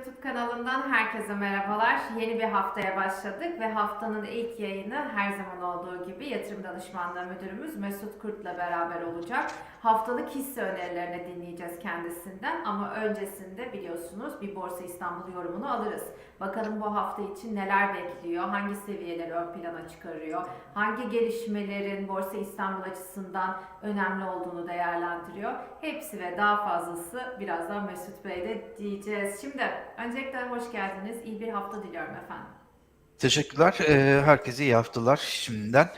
YouTube kanalından herkese merhabalar. Yeni bir haftaya başladık ve haftanın ilk yayını her zaman olduğu gibi yatırım danışmanlığı müdürümüz Mesut Kurt'la beraber olacak. Haftalık hisse önerilerini dinleyeceğiz kendisinden ama öncesinde biliyorsunuz bir Borsa İstanbul yorumunu alırız. Bakalım bu hafta için neler bekliyor, hangi seviyeleri ön plana çıkarıyor, hangi gelişmelerin Borsa İstanbul açısından önemli olduğunu değerlendiriyor. Hepsi ve daha fazlası birazdan Mesut Bey'de diyeceğiz. Şimdi öncelikle hoş geldiniz. İyi bir hafta diliyorum efendim. Teşekkürler. Ee, herkese iyi haftalar şimdiden.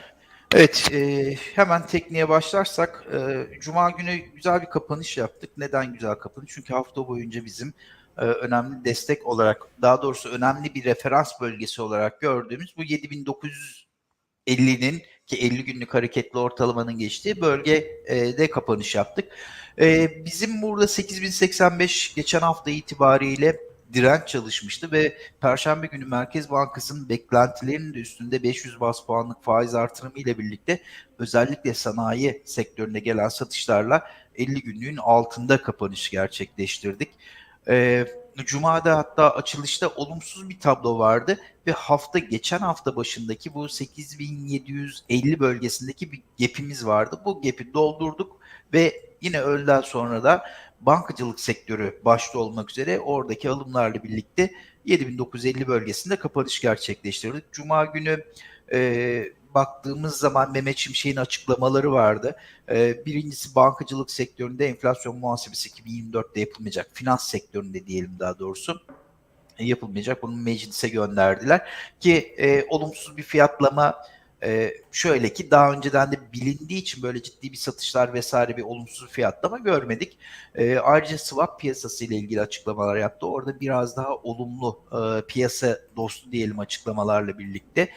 Evet, e, hemen tekniğe başlarsak, e, Cuma günü güzel bir kapanış yaptık. Neden güzel kapanış? Çünkü hafta boyunca bizim e, önemli destek olarak, daha doğrusu önemli bir referans bölgesi olarak gördüğümüz bu 7950'nin ki 50 günlük hareketli ortalamanın geçtiği bölgede kapanış yaptık. E, bizim burada 8085 geçen hafta itibariyle direnç çalışmıştı ve Perşembe günü Merkez Bankası'nın beklentilerinin de üstünde 500 bas puanlık faiz artırımı ile birlikte özellikle sanayi sektörüne gelen satışlarla 50 günlüğün altında kapanış gerçekleştirdik. Ee, Cuma'da hatta açılışta olumsuz bir tablo vardı ve hafta geçen hafta başındaki bu 8750 bölgesindeki bir gap'imiz vardı. Bu gap'i doldurduk ve yine öğleden sonra da bankacılık sektörü başta olmak üzere oradaki alımlarla birlikte 7950 bölgesinde kapanış gerçekleştirdik. Cuma günü e, baktığımız zaman Mehmet Şimşek'in açıklamaları vardı. E, birincisi bankacılık sektöründe enflasyon muhasebesi 2024'te yapılmayacak. Finans sektöründe diyelim daha doğrusu yapılmayacak. Bunu meclise gönderdiler ki e, olumsuz bir fiyatlama ee, şöyle ki daha önceden de bilindiği için böyle ciddi bir satışlar vesaire bir olumsuz fiyatlama görmedik. Ee, ayrıca swap piyasası ile ilgili açıklamalar yaptı. Orada biraz daha olumlu e, piyasa dostu diyelim açıklamalarla birlikte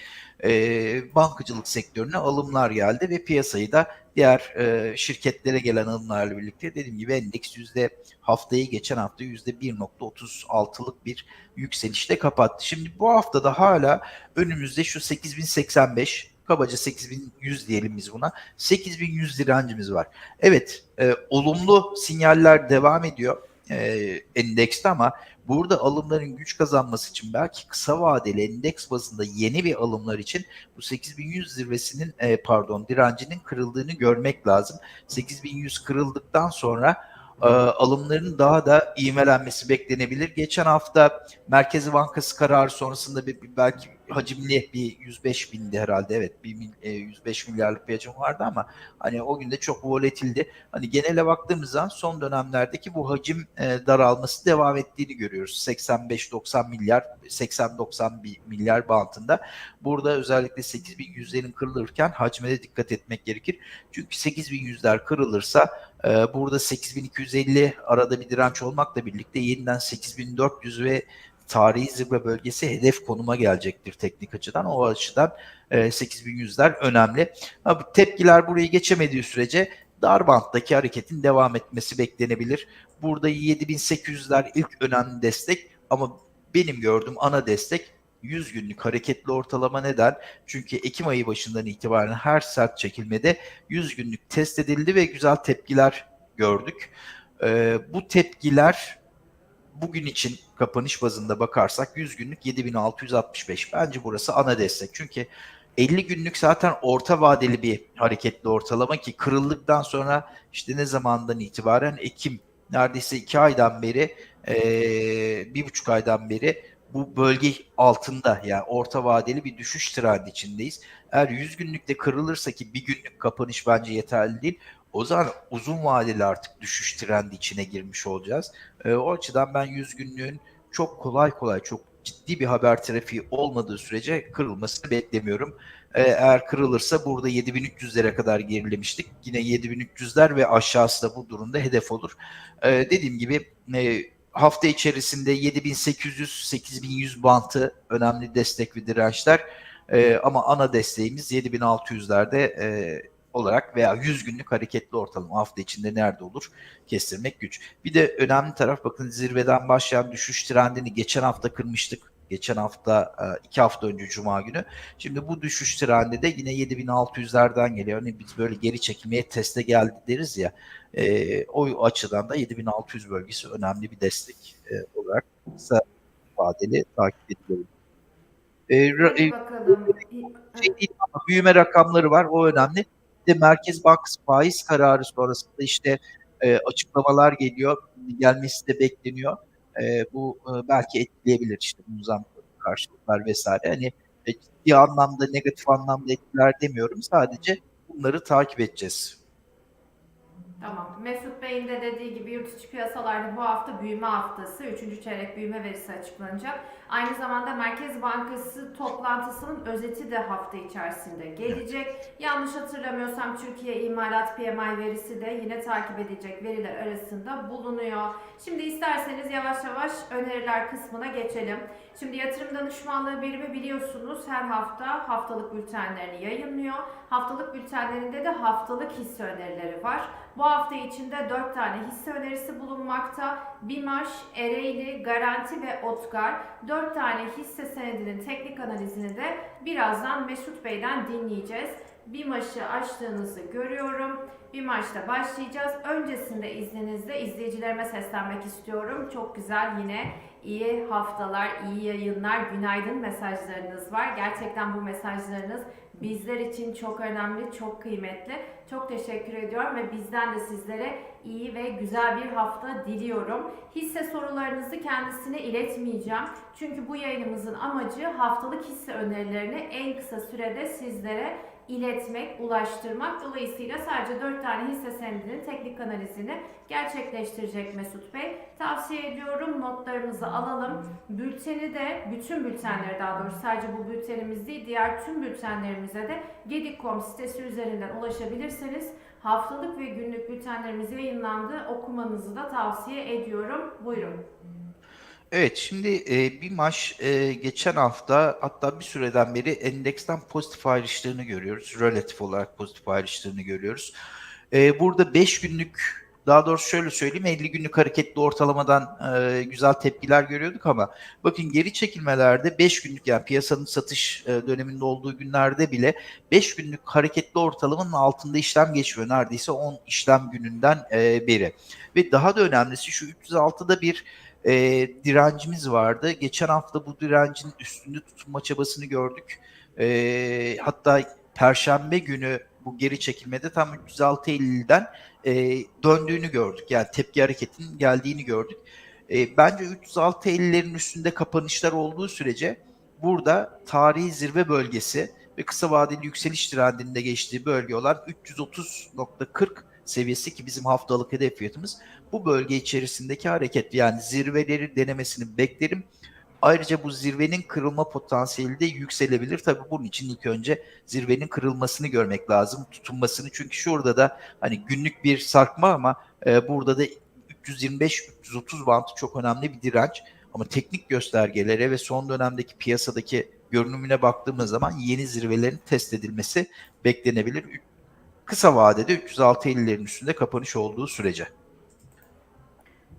e, bankacılık sektörüne alımlar geldi ve piyasayı da diğer e, şirketlere gelen alımlarla birlikte dediğim gibi endeks yüzde haftayı geçen hafta yüzde 1.36'lık bir yükselişte kapattı. Şimdi bu haftada hala önümüzde şu 8085 kabaca 8100 diyelim biz buna. 8100 direncimiz var. Evet, e, olumlu sinyaller devam ediyor e, endekste ama burada alımların güç kazanması için belki kısa vadeli endeks bazında yeni bir alımlar için bu 8100 zirvesinin e, pardon direncinin kırıldığını görmek lazım. 8100 kırıldıktan sonra e, alımların daha da ivmelenmesi beklenebilir. Geçen hafta Merkezi Bankası kararı sonrasında bir, bir belki hacimli bir 105 bindi herhalde evet bir e, 105 milyarlık bir hacim vardı ama hani o günde çok volatildi. Hani genele baktığımız zaman son dönemlerdeki bu hacim e, daralması devam ettiğini görüyoruz. 85-90 milyar 80-90 milyar bantında. Burada özellikle 8100'lerin kırılırken hacme de dikkat etmek gerekir. Çünkü 8100'ler kırılırsa e, burada 8250 arada bir direnç olmakla birlikte yeniden 8400 ve tarihi zirve bölgesi hedef konuma gelecektir teknik açıdan. O açıdan e, 8100'ler önemli. Ama tepkiler burayı geçemediği sürece dar banttaki hareketin devam etmesi beklenebilir. Burada 7800'ler ilk önemli destek ama benim gördüğüm ana destek 100 günlük hareketli ortalama neden? Çünkü Ekim ayı başından itibaren her sert çekilmede 100 günlük test edildi ve güzel tepkiler gördük. Ee, bu tepkiler bugün için kapanış bazında bakarsak 100 günlük 7665. Bence burası ana destek. Çünkü 50 günlük zaten orta vadeli bir hareketli ortalama ki kırıldıktan sonra işte ne zamandan itibaren Ekim neredeyse 2 aydan beri bir buçuk aydan beri bu bölge altında yani orta vadeli bir düşüş trendi içindeyiz. Eğer 100 günlükte kırılırsa ki bir günlük kapanış bence yeterli değil. O zaman uzun vadeli artık düşüş trendi içine girmiş olacağız. E, o açıdan ben 100 günlüğün çok kolay kolay çok ciddi bir haber trafiği olmadığı sürece kırılmasını beklemiyorum. E, eğer kırılırsa burada 7300'lere kadar gerilemiştik. Yine 7300'ler ve aşağısı da bu durumda hedef olur. E, dediğim gibi e, hafta içerisinde 7800-8100 bantı önemli destek ve dirençler. E, ama ana desteğimiz 7600'lerde e, olarak veya 100 günlük hareketli ortalama hafta içinde nerede olur kestirmek güç. Bir de önemli taraf bakın zirveden başlayan düşüş trendini geçen hafta kırmıştık. Geçen hafta iki hafta önce Cuma günü. Şimdi bu düşüş trendi de yine 7600'lerden geliyor. Hani biz böyle geri çekilmeye teste geldi deriz ya. E, o açıdan da 7600 bölgesi önemli bir destek e, olarak vadeli takip edilebilir. E, e, şey değil büyüme rakamları var o önemli. De Merkez Bankası faiz kararı sonrasında işte e, açıklamalar geliyor. Gelmesi de bekleniyor. E, bu e, belki etkileyebilir işte bu zam karşılıklar vesaire. Hani e, ciddi anlamda negatif anlamda etkiler demiyorum. Sadece bunları takip edeceğiz. Tamam. Mesut Bey'in de dediği gibi yurt içi piyasalarda bu hafta büyüme haftası. Üçüncü çeyrek büyüme verisi açıklanacak. Aynı zamanda Merkez Bankası toplantısının özeti de hafta içerisinde gelecek. Yanlış hatırlamıyorsam Türkiye İmalat PMI verisi de yine takip edilecek veriler arasında bulunuyor. Şimdi isterseniz yavaş yavaş öneriler kısmına geçelim. Şimdi yatırım danışmanlığı birimi biliyorsunuz her hafta haftalık bültenlerini yayınlıyor. Haftalık bültenlerinde de haftalık hisse önerileri var. Bu hafta içinde 4 tane hisse önerisi bulunmakta. Bimaş, Ereğli, Garanti ve Otgar 4 tane hisse senedinin teknik analizini de birazdan Mesut Bey'den dinleyeceğiz. Bimaş'ı açtığınızı görüyorum. Bimaş'ta başlayacağız. Öncesinde izninizle izleyicilerime seslenmek istiyorum. Çok güzel yine iyi haftalar, iyi yayınlar, günaydın mesajlarınız var. Gerçekten bu mesajlarınız bizler için çok önemli, çok kıymetli. Çok teşekkür ediyorum ve bizden de sizlere iyi ve güzel bir hafta diliyorum. Hisse sorularınızı kendisine iletmeyeceğim. Çünkü bu yayınımızın amacı haftalık hisse önerilerini en kısa sürede sizlere iletmek, ulaştırmak. Dolayısıyla sadece 4 tane hisse senedinin teknik analizini gerçekleştirecek Mesut Bey. Tavsiye ediyorum notlarımızı alalım. Bülteni de, bütün bültenleri daha doğrusu sadece bu bültenimiz değil, diğer tüm bültenlerimize de Gedik.com sitesi üzerinden ulaşabilirseniz haftalık ve günlük bültenlerimiz yayınlandı. Okumanızı da tavsiye ediyorum. Buyurun. Evet, şimdi e, bir maç e, geçen hafta hatta bir süreden beri endeksten pozitif ayrıştığını görüyoruz. Relatif olarak pozitif ayrıştığını görüyoruz. E, burada 5 günlük, daha doğrusu şöyle söyleyeyim 50 günlük hareketli ortalamadan e, güzel tepkiler görüyorduk ama bakın geri çekilmelerde 5 günlük yani piyasanın satış e, döneminde olduğu günlerde bile 5 günlük hareketli ortalamanın altında işlem geçmiyor. Neredeyse 10 işlem gününden e, beri. Ve daha da önemlisi şu 306'da bir e, direncimiz vardı. Geçen hafta bu direncin üstünde tutunma çabasını gördük. E, hatta Perşembe günü bu geri çekilmede tam 306.50'den e, döndüğünü gördük. Yani tepki hareketinin geldiğini gördük. E, bence 306.50'lerin üstünde kapanışlar olduğu sürece burada tarihi zirve bölgesi ve kısa vadeli yükseliş trendinde geçtiği bölge olan 330.40 seviyesi ki bizim haftalık hedef fiyatımız bu bölge içerisindeki hareket yani zirveleri denemesini beklerim. Ayrıca bu zirvenin kırılma potansiyeli de yükselebilir. Tabii bunun için ilk önce zirvenin kırılmasını görmek lazım, tutunmasını. Çünkü şurada da hani günlük bir sarkma ama e, burada da 325-330 bantı çok önemli bir direnç. Ama teknik göstergelere ve son dönemdeki piyasadaki görünümüne baktığımız zaman yeni zirvelerin test edilmesi beklenebilir. Kısa vadede 306.50'lerin üstünde kapanış olduğu sürece.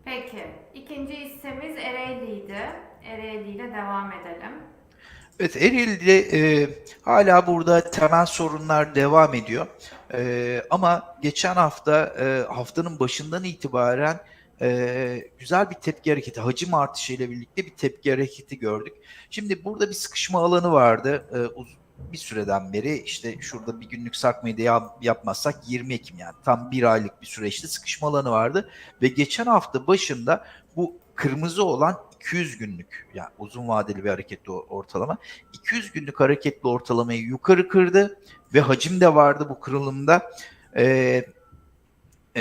Peki. ikinci hissemiz Ereğli'ydi. Ereğli ile devam edelim. Evet Ereğli'de e, hala burada temel sorunlar devam ediyor. E, ama geçen hafta e, haftanın başından itibaren e, güzel bir tepki hareketi, hacim artışıyla birlikte bir tepki hareketi gördük. Şimdi burada bir sıkışma alanı vardı. E, uz- bir süreden beri işte şurada bir günlük sarkmayı da yap- yapmazsak 20 Ekim yani tam bir aylık bir süreçte sıkışma alanı vardı. Ve geçen hafta başında bu kırmızı olan 200 günlük yani uzun vadeli bir hareketli ortalama 200 günlük hareketli ortalamayı yukarı kırdı ve hacim de vardı bu kırılımda. Ee,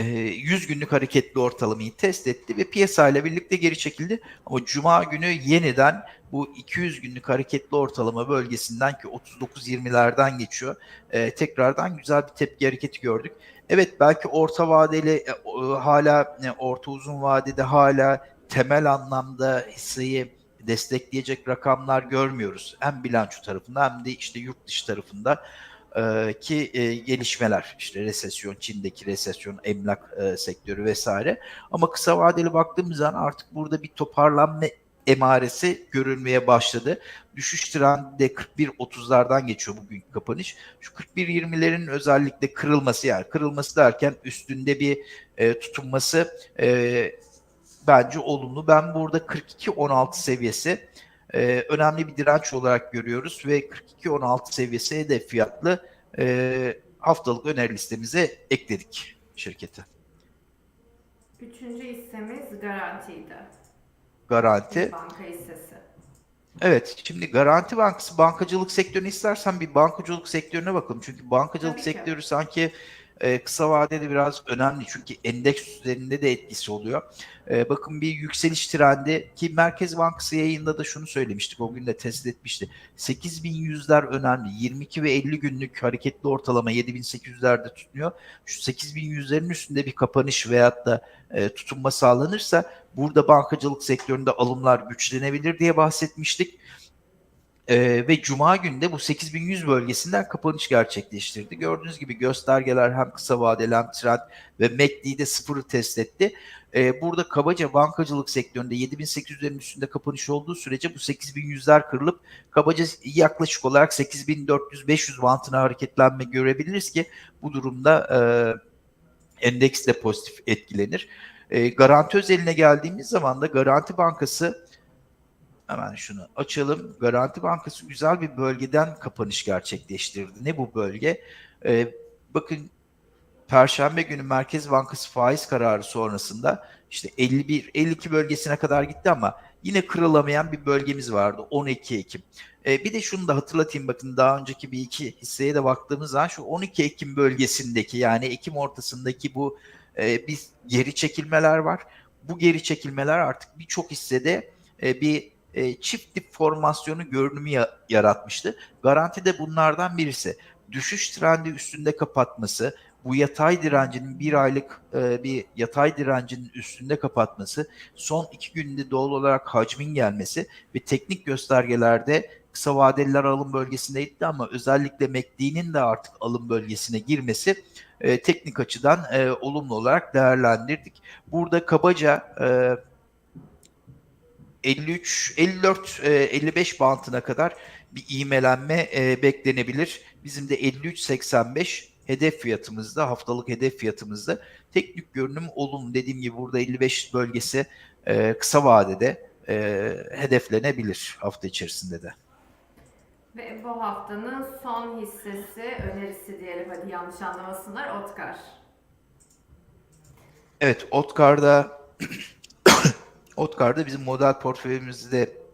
100 günlük hareketli ortalamayı test etti ve piyasayla birlikte geri çekildi. Ama cuma günü yeniden bu 200 günlük hareketli ortalama bölgesinden ki 39-20'lerden geçiyor. e, tekrardan güzel bir tepki hareketi gördük. Evet belki orta vadeli e, o- hala e, orta uzun vadede hala temel anlamda hisseyi destekleyecek rakamlar görmüyoruz. Hem bilanço tarafında hem de işte yurt dışı tarafında e, ki e, gelişmeler işte resesyon, Çin'deki resesyon, emlak e, sektörü vesaire. Ama kısa vadeli baktığımız zaman artık burada bir toparlanma emaresi görülmeye başladı. Düşüş trendi de 41.30'lardan geçiyor bugünkü kapanış. Şu 41.20'lerin özellikle kırılması yani kırılması derken üstünde bir e, tutunması e, bence olumlu. Ben burada 42-16 seviyesi e, önemli bir direnç olarak görüyoruz ve 42-16 seviyesi hedef fiyatlı e, haftalık öneri listemize ekledik şirketi. Üçüncü hissemiz garantiydi. Garanti. Banka hissesi. Evet, şimdi Garanti Bankası bankacılık sektörünü istersen bir bankacılık sektörüne bakalım. Çünkü bankacılık Tabii ki. sektörü sanki e, kısa vadede biraz önemli. Çünkü endeks üzerinde de etkisi oluyor. E, bakın bir yükseliş trendi ki Merkez Bankası yayında da şunu söylemiştik. O gün de test etmişti. 8100'ler önemli. 22 ve 50 günlük hareketli ortalama 7800'lerde tutunuyor. Şu 8100'lerin üstünde bir kapanış veyahut da e, tutunma sağlanırsa burada bankacılık sektöründe alımlar güçlenebilir diye bahsetmiştik. Ee, ve Cuma günü de bu 8100 bölgesinden kapanış gerçekleştirdi. Gördüğünüz gibi göstergeler hem kısa vadeli hem trend ve MACD'de sıfırı test etti. Ee, burada kabaca bankacılık sektöründe 7800'lerin üstünde kapanış olduğu sürece bu 8100'ler kırılıp kabaca yaklaşık olarak 8400-500 bantına hareketlenme görebiliriz ki bu durumda e, endeks de pozitif etkilenir. E, garanti özeline geldiğimiz zaman da Garanti Bankası hemen şunu açalım. Garanti Bankası güzel bir bölgeden kapanış gerçekleştirdi. Ne bu bölge? E, bakın Perşembe günü Merkez Bankası faiz kararı sonrasında işte 51 52 bölgesine kadar gitti ama yine kırılamayan bir bölgemiz vardı 12 Ekim. E, bir de şunu da hatırlatayım bakın daha önceki bir iki hisseye de baktığımız zaman şu 12 Ekim bölgesindeki yani Ekim ortasındaki bu e, bir geri çekilmeler var. Bu geri çekilmeler artık birçok hissede e, bir e, çift dip formasyonu görünümü ya- yaratmıştı. Garanti de bunlardan birisi. Düşüş trendi üstünde kapatması, bu yatay direncinin bir aylık e, bir yatay direncinin üstünde kapatması, son iki günde doğal olarak hacmin gelmesi ve teknik göstergelerde kısa vadeliler alım bölgesindeydi ama özellikle MACD'nin de artık alım bölgesine girmesi e, teknik açıdan e, olumlu olarak değerlendirdik. Burada kabaca e, 53, 54, e, 55 bantına kadar bir iğmelenme e, beklenebilir. Bizim de 53.85 hedef fiyatımızda, haftalık hedef fiyatımızda. Teknik görünüm olumlu. Dediğim gibi burada 55 bölgesi e, kısa vadede e, hedeflenebilir hafta içerisinde de. Ve bu haftanın son hissesi, önerisi diyelim hadi yanlış anlamasınlar, Otkar. Evet, Otkar'da Otkar'da bizim model portföyümüzde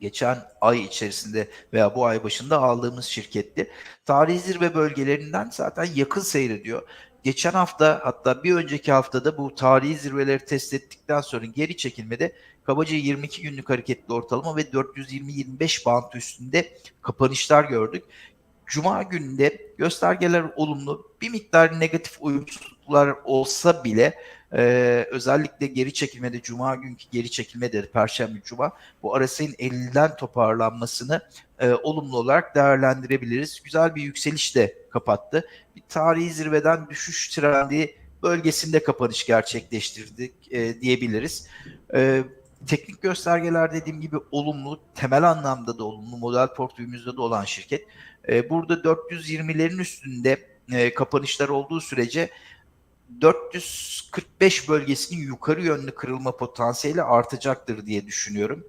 geçen ay içerisinde veya bu ay başında aldığımız şirketti. Tarihi zirve bölgelerinden zaten yakın seyrediyor. Geçen hafta hatta bir önceki haftada bu tarihi zirveleri test ettikten sonra geri çekilmede kabaca 22 günlük hareketli ortalama ve 420-25 bant üstünde kapanışlar gördük. Cuma gününde göstergeler olumlu, bir miktar negatif uyumsuzluklar olsa bile e, özellikle geri çekilmede, Cuma günkü geri çekilmede, Perşembe, Cuma bu RSI'nin 50'den toparlanmasını e, olumlu olarak değerlendirebiliriz. Güzel bir yükseliş de kapattı. Bir tarihi zirveden düşüş trendi bölgesinde kapanış gerçekleştirdik e, diyebiliriz. E, teknik göstergeler dediğim gibi olumlu, temel anlamda da olumlu, model portföyümüzde de olan şirket. E, burada 420'lerin üstünde e, kapanışlar olduğu sürece 445 bölgesinin yukarı yönlü kırılma potansiyeli artacaktır diye düşünüyorum.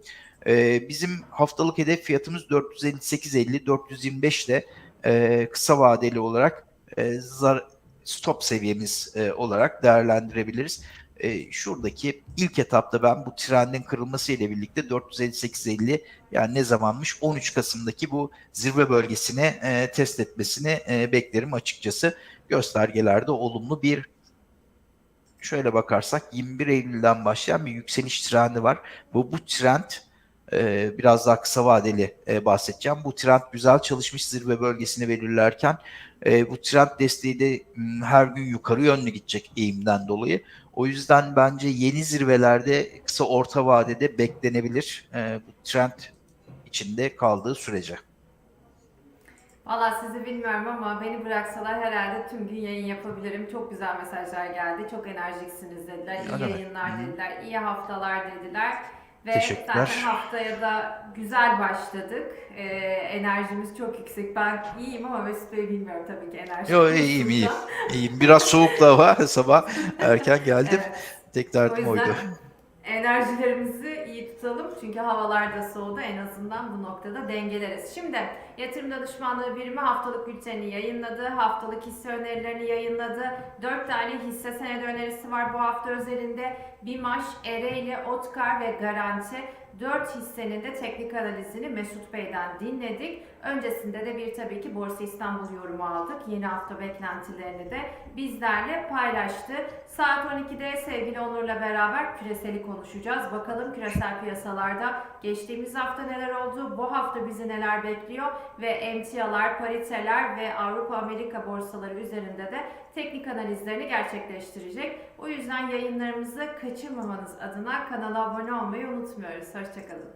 E, bizim haftalık hedef fiyatımız 458.50, 425 ile e, kısa vadeli olarak e, zar, stop seviyemiz e, olarak değerlendirebiliriz. E, şuradaki ilk etapta ben bu trendin kırılması ile birlikte 458.50 yani ne zamanmış 13 Kasım'daki bu zirve bölgesine e, test etmesini e, beklerim açıkçası. Göstergelerde olumlu bir şöyle bakarsak 21 Eylül'den başlayan bir yükseliş trendi var. Bu bu trend e, biraz daha kısa vadeli e, bahsedeceğim. Bu trend güzel çalışmış zirve bölgesini belirlerken e, bu trend desteği de m, her gün yukarı yönlü gidecek eğimden dolayı. O yüzden bence yeni zirvelerde kısa orta vadede beklenebilir e, bu trend içinde kaldığı sürece. Valla sizi bilmiyorum ama beni bıraksalar herhalde tüm gün yayın yapabilirim. Çok güzel mesajlar geldi. Çok enerjiksiniz dediler. İyi yayınlar dediler. iyi haftalar dediler. Ve Teşekkürler. zaten haftaya da güzel başladık. Ee, enerjimiz çok yüksek. Ben iyiyim ama Mesut Bey bilmiyorum tabii ki enerji. Yo iyiyim iyiyim. İyiyim. Biraz soğuk da var sabah erken geldim. Evet. O Tek derdim yüzden oydu. Enerjilerimizi iyi tutalım. Çünkü havalar da soğudu. En azından bu noktada dengeleriz. Şimdi yatırım danışmanlığı birimi haftalık bültenini yayınladı. Haftalık hisse önerilerini yayınladı. 4 tane hisse senedi önerisi var bu hafta özelinde. Bimaş, Ereğli, Otkar ve Garanti. 4 hissenin de teknik analizini Mesut Bey'den dinledik. Öncesinde de bir tabii ki Borsa İstanbul yorumu aldık. Yeni hafta beklentilerini de bizlerle paylaştı. Saat 12'de sevgili Onur'la beraber küreseli konuşacağız. Bakalım küresel piyasalarda geçtiğimiz hafta neler oldu, bu hafta bizi neler bekliyor ve emtialar, pariteler ve Avrupa Amerika borsaları üzerinde de teknik analizlerini gerçekleştirecek. O yüzden yayınlarımızı kaçırmamanız adına kanala abone olmayı unutmuyoruz. Hoşçakalın.